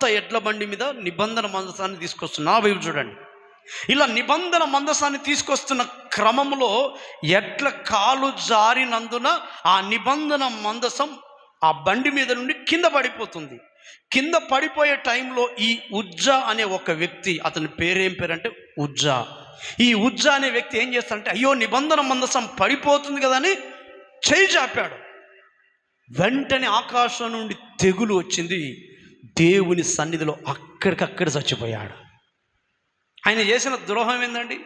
కొత్త ఎడ్ల బండి మీద నిబంధన మందసాన్ని తీసుకొస్తున్నా నా వైపు చూడండి. ఇలా నిబంధన మందసాన్ని తీసుకొస్తున్న క్రమంలో ఎడ్ల కాలు జారినందున ఆ నిబంధన మందసం ఆ బండి మీద నుండి కింద పడిపోతుంది. కింద పడిపోయే టైంలో ఈ ఉజ్జా అనే ఒక వ్యక్తి అతని పేరేం పేరంటే ఉజ్జా. ఈ ఉజ్జా అనే వ్యక్తి ఏం చేస్తాడంటే అయ్యో నిబంధన మందసం పడిపోతుంది కదా అని చేయి చాపాడు. వెంటనే ఆకాశం నుండి తెగులు వచ్చింది. దేవుని సన్నిధిలో అక్కడికక్కడ చచ్చిపోయాడు. ఆయన చేసిన ద్రోహం ఏందండి?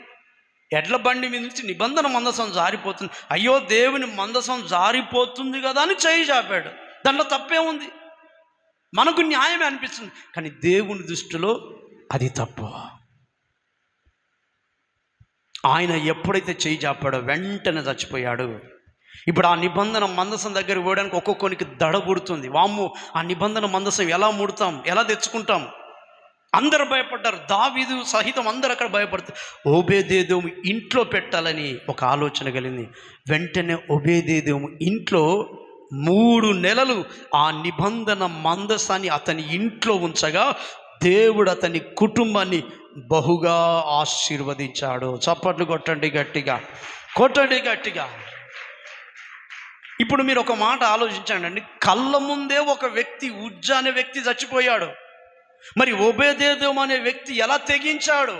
ఎడ్ల బండి మీద నుంచి నిబంధన మందసం జారిపోతుంది. అయ్యో దేవుని మందసం జారిపోతుంది కదా అని చేయి చాపాడు. దాంట్లో తప్పే ఉంది. మనకు న్యాయమే అనిపిస్తుంది. కానీ దేవుని దృష్టిలో అది తప్పు. ఆయన ఎప్పుడైతే చేయి చాపాడో వెంటనే చచ్చిపోయాడు. ఇప్పుడు ఆ నిబంధన మందసం దగ్గర పోవడానికి ఒక్కొక్కరికి దడ పుడుతుంది. వామ్ము ఆ నిబంధన మందసం ఎలా ముడతాం? ఎలా తెచ్చుకుంటాం? అందరు భయపడ్డారు. దావీదు సహితం అందరు అక్కడ భయపడతారు ఓబేదేదేము ఇంట్లో పెట్టాలని ఒక ఆలోచన కలిగింది. వెంటనే ఓబేదేదేము ఇంట్లో మూడు నెలలు ఆ నిబంధన మందసాన్ని అతని ఇంట్లో ఉంచగా దేవుడు అతని కుటుంబాన్ని బహుగా ఆశీర్వదించాడు. చప్పట్లు కొట్టండి గట్టిగా. కొట్టండి గట్టిగా. ఇప్పుడు మీరు ఒక మాట ఆలోచించండి అండి. కళ్ళ ముందే ఒక వ్యక్తి ఉజ్జ అనే వ్యక్తి చచ్చిపోయాడు. మరి ఒబేదేదేం అనే వ్యక్తి ఎలా తెగించాడు?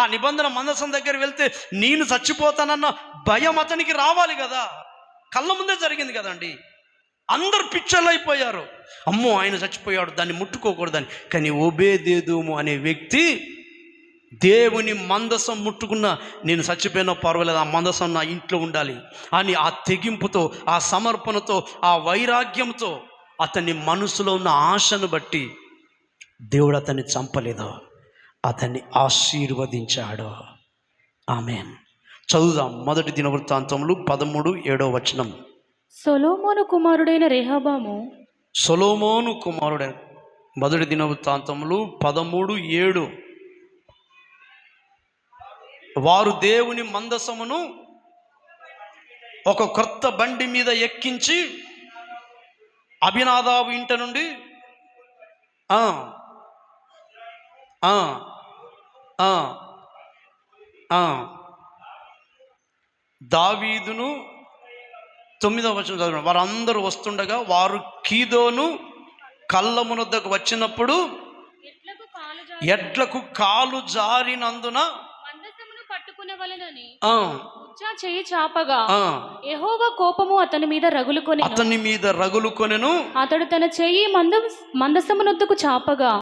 ఆ నిబంధన మందసం దగ్గర వెళ్తే నేను చచ్చిపోతానన్న భయం అతనికి రావాలి కదా. కళ్ళ ముందే జరిగింది కదండి. అందరు పిచ్చర్లు అయిపోయారు. అమ్మో ఆయన చచ్చిపోయాడు దాన్ని ముట్టుకోకూడదని. కానీ ఒబేదేదోము అనే వ్యక్తి దేవుని మందసం ముట్టుకున్న నేను చచ్చిపోయినా పర్వాలేదు ఆ మందసం నా ఇంట్లో ఉండాలి అని ఆ తెగింపుతో ఆ సమర్పణతో ఆ వైరాగ్యంతో అతని మనసులో ఉన్న ఆశను బట్టి దేవుడు అతన్ని చంపలేదు అతన్ని ఆశీర్వదించాడు. ఆమెన్. చదువుదాం మొదటి దినవృత్తాంతములు పదమూడు ఏడో వచనం. సొలోమోను కుమారుడైన రెహబాము సొలోమోను కుమారుడే మొదటి దినవృత్తాంతములు పదమూడు ఏడు. వారు దేవుని మందసమును ఒక క్రొత్త బండి మీద ఎక్కించి అభినాదాబు ఇంట నుండి దావీదును తొమ్మిదవ వచనం చదవండి వారందరూ వస్తుండగా వారు కీదోను కళ్ళమునొద్దకు వచ్చినప్పుడు ఎడ్లకు కాలు జారినందున ఉజ్జా చాపగా. యెహోవా కోపము అతని మీద రగులుకొని అతని మీద రగులు కొనెను అతడు తన చెయ్యి మంద మందసమునొద్దకు చాపగా.